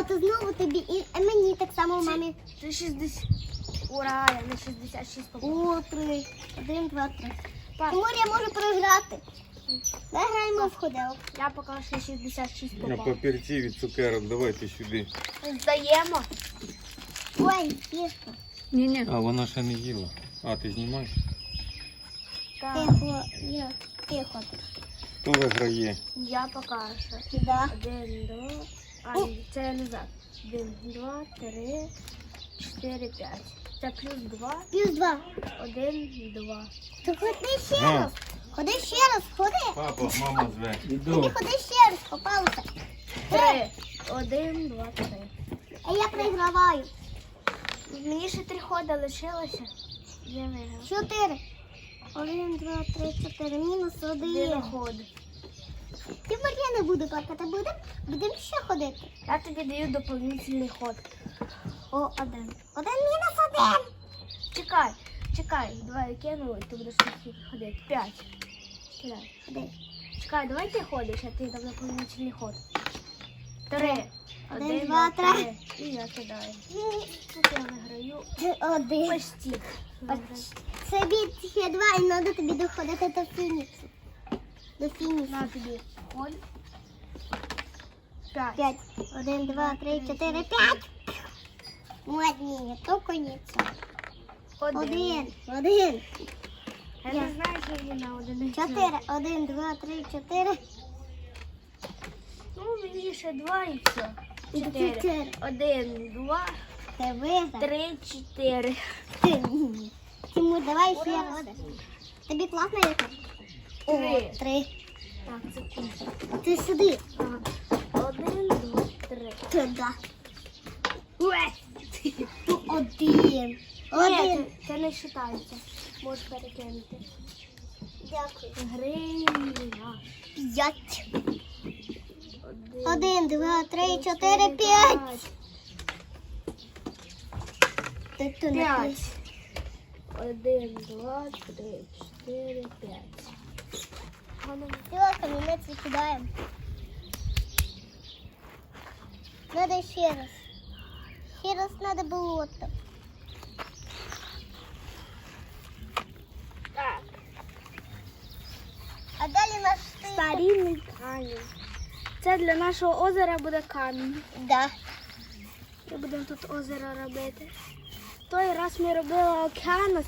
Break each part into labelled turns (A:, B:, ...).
A: От знову тобі і мені так само мамі.
B: Ти 60. Ура, я на 66 попав.
A: О, три. Один, два, три.
B: Пап,
A: Тимур, я можу програти. Давай граємо в ходилку.
B: я поки що 66
C: На
B: попав.
C: папірці від цукерок, давайте сюди.
B: Здаємо.
A: Ой, кішка.
D: Ні-ні.
C: А, вона ще не їла. А, ти знімаєш?
B: Так,
A: Тихо, я, тихо.
C: Хто виграє?
B: я поки що.
A: Да.
B: Один, два. А, ні, це я назад. Один, два, три, чотири, п'ять. Це плюс два.
A: Плюс два.
B: Один, два.
A: То ходи ще
C: А.
A: раз. Ходи ще раз, ходи.
C: Папа, мама зве.
A: Ходи, ходи ще раз, попалися.
B: Три. Один, два, три.
A: А я програваю.
B: Мені ще три ходи лишилося. Я виграв.
A: Чотири. Один, два, три, чотири. Мінус
B: Один
A: один.
B: ход.
A: Тепер я не буду плакати. Будемо будем ще ходити.
B: Я тобі даю доповнительний ход.
A: О, один. Один мінус один.
B: Чекай, чекай, давай я кину, і ти будеш ходити. П'ять.
A: Ходи.
B: Чекай, давай ти ходиш, а ти дам доповнительний ход. Три.
A: Один, два, три.
B: І я кидаю. Тут я виграю.
A: Один.
B: Почти.
A: Це від ще два, і треба тобі доходити до фінісу. До фінісу.
B: На тобі ход. П'ять.
A: П'ять. Один, два, три, чотири, п'ять. Модні, то конець. Один. Один.
B: Я
A: Я.
B: не знаю, що він на один.
A: Чотири. Один, два, три, чотири.
B: Ну, мені ще два і все. Чотири. Один, два, три, чотири.
A: Ти. Тимур, давай ще раз. Тобі класно? О,
B: Три.
A: три.
B: Так, це кінь.
A: Ти сюди.
B: Ага. Один, два, три.
A: Туди.
B: Уе!
A: Ну, Один. Один.
B: це, це не вважається. Можеш перекинути.
A: Дякую.
B: Гривня.
A: П'ять.
B: Один,
A: два, три, чотири, п'ять.
B: П'ять. Один, два, три, чотири, п'ять.
A: Все, камінець викидаємо. Надо ще раз. Ще раз надо болото.
B: Так.
A: А далі наш.
B: Старинний камінь. Це для нашого озера буде камінь.
A: Да.
B: Ми будемо тут озеро робити. Той раз ми робили океан,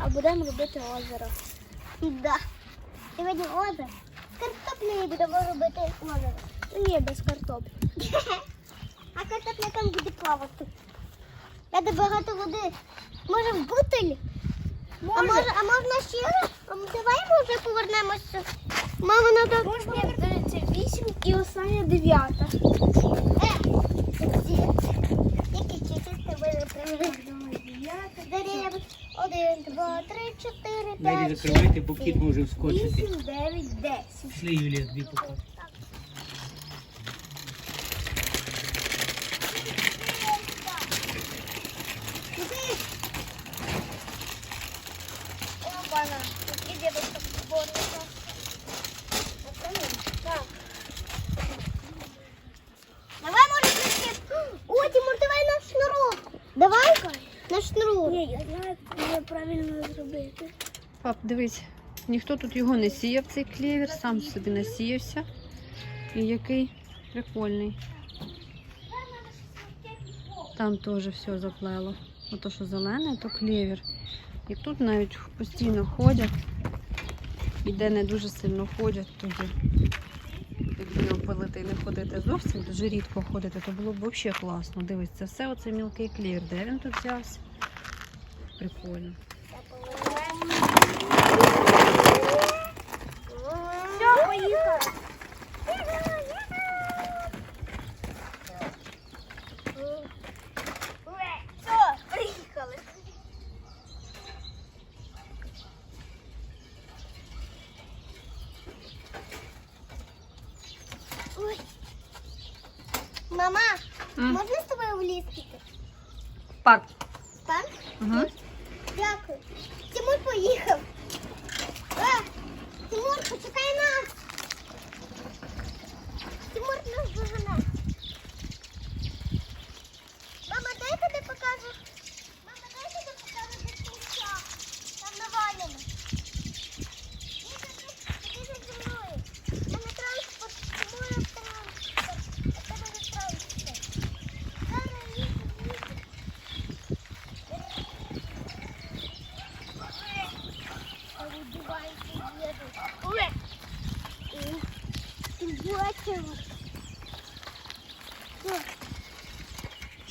B: а будемо робити озеро.
A: Да. Сьогодні озеро. Картоплею будемо робити озеро.
B: Ні, без картоплі.
A: А картопля там буде плавати. Треба багато води. Може в бутилі? А, може, а можна ще раз? А давай може повернемося. Мама, надо...
B: Можна 38 і остання дев'ята.
A: Е, з тобою не привели? Один, два, три, чотири,
E: Двері закривайте, бо кіт може вскочити.
B: 8, 9, 10.
E: Пішли, Юлія, дві поки.
B: Опана. І дідусь борника. Так.
A: Давай, може, ще. О, Тимур, давай на шнурок. Давай на шнурок.
B: Ні, я знаю, як правильно зробити.
D: Пап, дивись, ніхто тут його не сіяв, цей клєвір, сам собі насіявся. І який прикольний. Там теж все заплело. Ото що зелене, то клєвір. І тут навіть постійно ходять. І де не дуже сильно ходять, тоді. Якби пилити і не ходити зовсім, дуже рідко ходити, то було б взагалі класно. Дивись, це все оце мілкий клєвір. Де він тут взявся? Прикольно.
B: Все, поїхали. Все, приїхали.
A: Ой. Мама,
D: М.
A: можна з тобою в ліс піти?
D: Парк.
A: Так?
D: Угу.
A: Дякую. Тимур поїхав. Е, Тимур, почекай нас. Тимур нас дожене.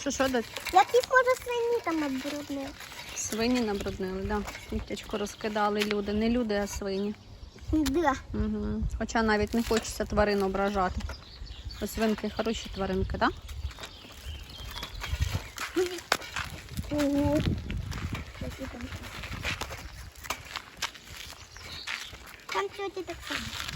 D: Що, що дать?
A: Якісь може свині там набруднили.
D: Свині набруднили, да. Сміттячко розкидали люди. Не люди, а свині.
A: Да.
D: Угу. Хоча навіть не хочеться тварин ображати. Бо свинки хороші тваринки, так?
A: Ого. Там тьоті так само.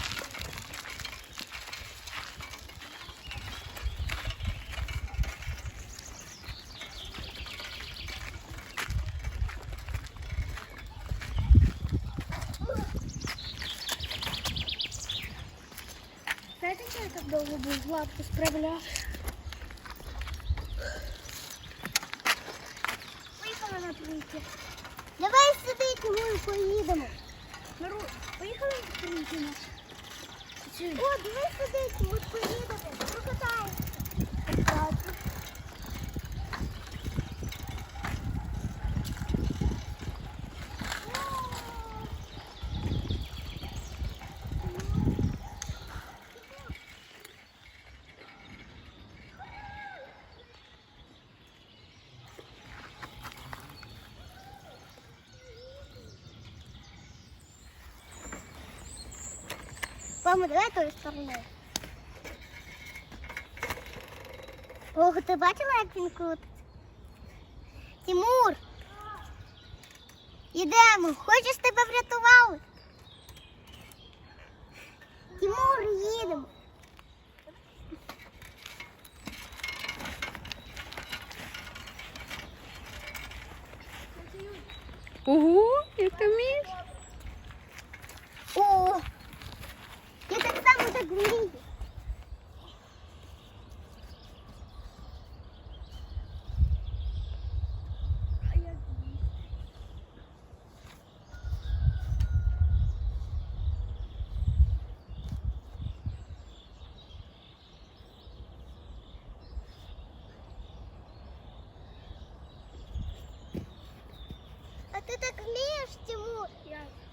B: Довго лапку справляв? Поїхали на трійки.
A: Давай сюди, ми поїдемо.
B: Нару, поїхали на трійки.
A: О, давай сюди, Мама, давай тою стороною. Ого, ти бачила, як він крутить? Тимур! Ідемо, хочеш
D: ти
A: так вмієш, Тимур?
B: Давайте.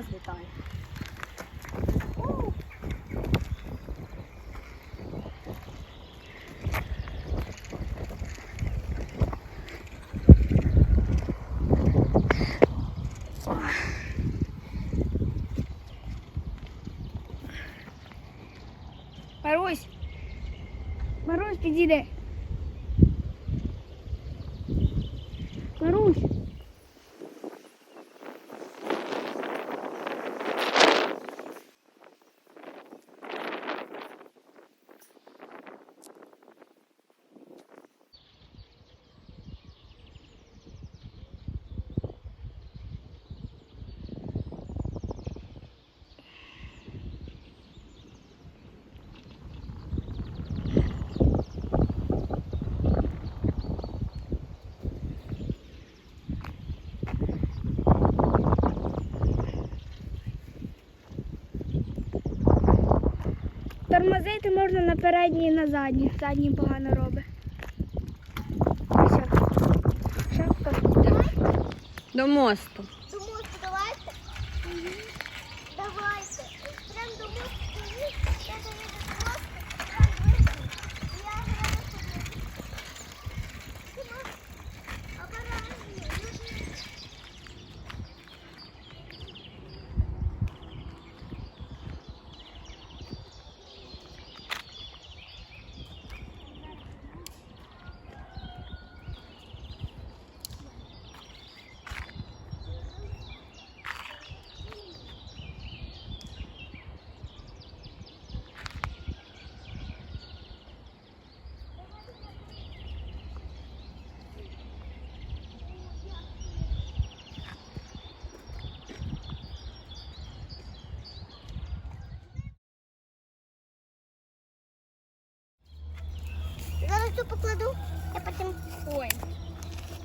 D: Шляпа злітає.
B: Марусь. Марусь, підійди. Марусь. Тормозити можна на передній і на задній. Задній погано робить. Все. Шапка.
D: До мосту
A: давайте. Давайте. Прям до мосту. Я доведу до мосту. Там вийду. Я граю собі. Тимур, обережно. Зараз тут покладу, я потім.
B: Ой.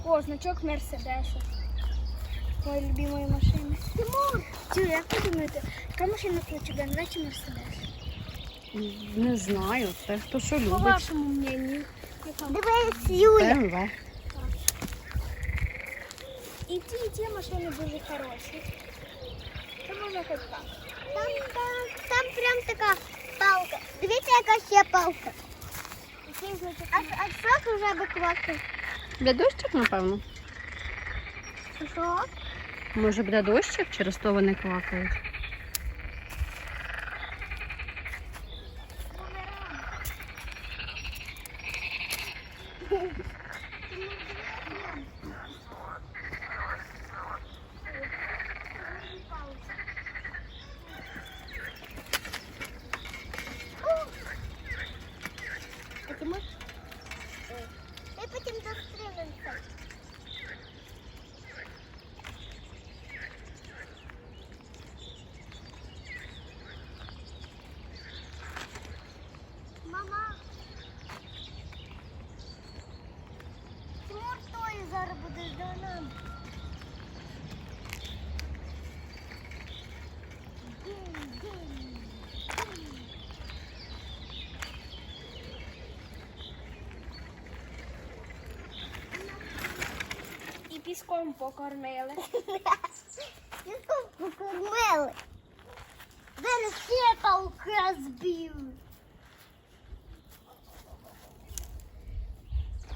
B: О, значок Мерседесу. Моєї любимої машини.
A: Тимур,
B: Тю, як ви думаєте, яка машина круче, BMW чи Мерседес?
D: Не знаю, це хто що
B: По
D: любить.
B: вашому мнению. Яка?
A: Юля.
D: БМВ.
B: І ті, і ті машини дуже хороші. Це можна хоч так.
A: Там, там, там прям така палка. Дивіться, яка ще палка. А, а що вже биквати?
D: Для дощик, напевно.
A: Що?
D: Може для дощик, через то вони квакають.
A: А Тимур? Ми потім зустрінемося. Мама. Тимур той зараз буде за нами. Дінь, дінь, дінь.
B: І піском покормили.
A: Яку покормили. Зараз ще паука збив.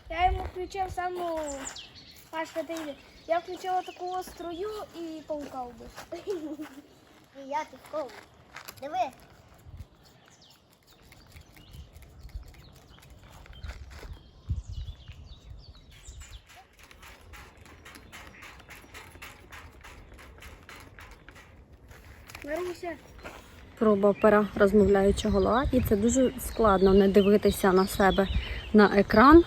B: Я йому включив саму Пашка, йди. Я включила таку острую і паука вбив.
A: І я пішов. Диви.
D: Проба пера розмовляюча голова, і це дуже складно не дивитися на себе на екран,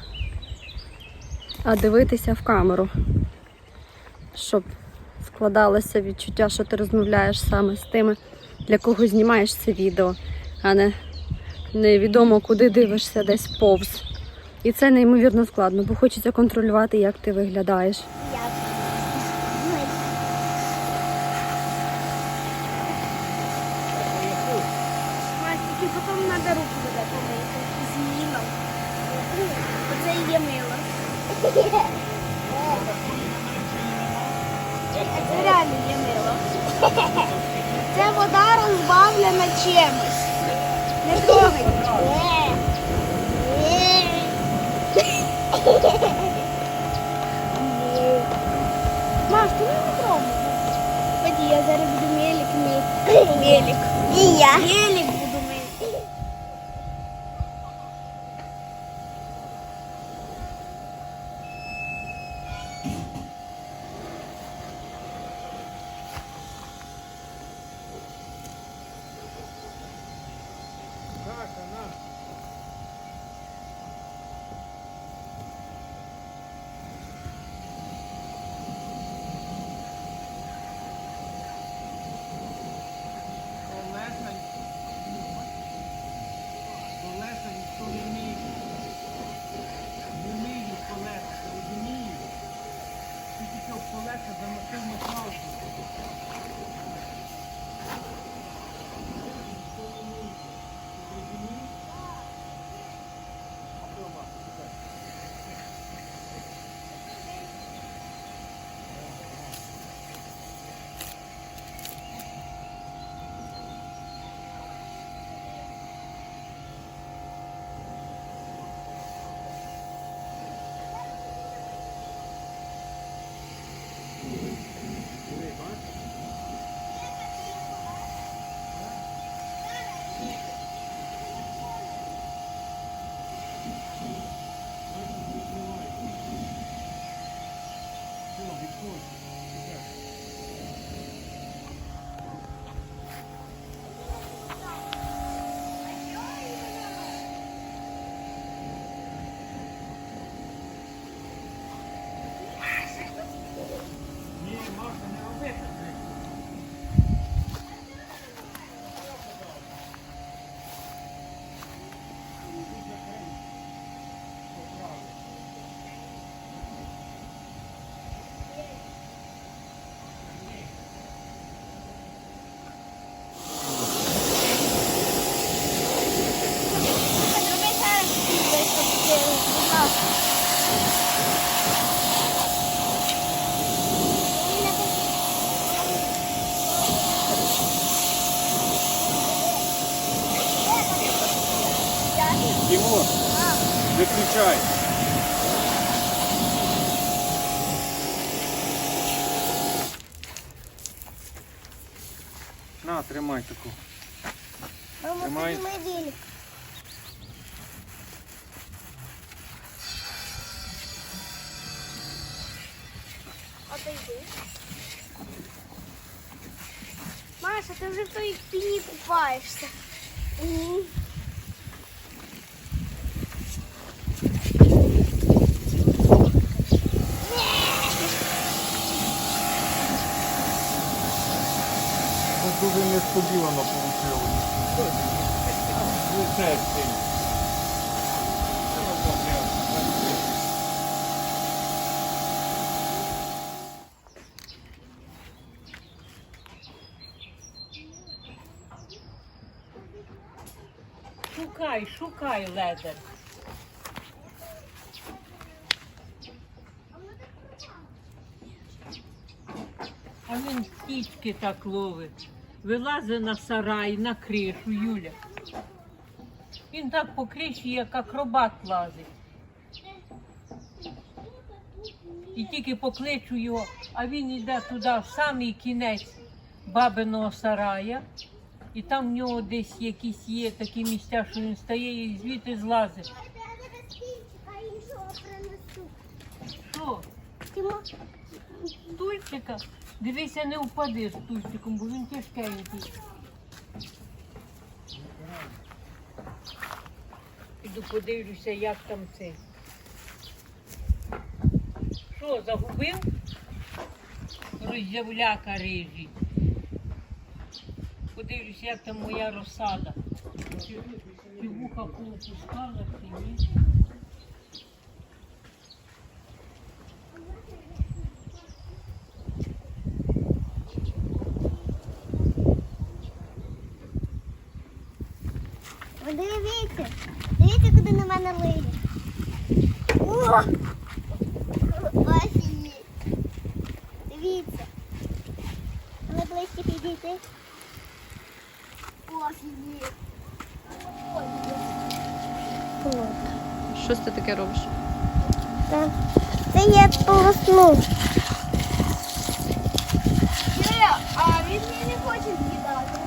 D: а дивитися в камеру, щоб складалося відчуття, що ти розмовляєш саме з тими, для кого знімаєш це відео, а не невідомо куди дивишся десь повз. І це неймовірно складно, бо хочеться контролювати, як ти виглядаєш.
A: Я.
B: Мась, тільки потім треба руку буде помити. З милом. Оце і є мило. Це реально є мило. Це вода розбавлена чимось. Не трогайте.
A: Е.
B: Маш, ти не трогай. Ході, я зараз буду мелик мити. Мелик.
A: І я.
C: Тимур, виключай. На, тримай таку. Тримай.
B: Отойди. Маша, ти вже в той піні купаєшся.
C: Ось дуже несподівано вийшло.
F: Шукай, шукай ледер. А він птічки так ловить. Вилазить на сарай, на кришу, Юля. Він так по криші, як акробат лазить. І тільки покличу його, а він йде туди, в самий кінець бабиного сарая. І там в нього десь якісь є такі місця, що він стає і звідти злазить. Що? Стульчика? Дивися, не впади стульчиком, бо він тяжкенький. Іду подивлюся, як там це. Що, загубив? Роззявляка рижий. Подивлюся, як там моя розсада. Чи, чи вуха попускала, чи ні.
A: ви дивіться. Дивіться, куди на мене лиє. О! Офігеть. Дивіться. Ви ближче підійти. Офігеть.
D: Щось ти таке робиш?
A: Це, це я полоснув.
B: а він мені не хоче з'їдати.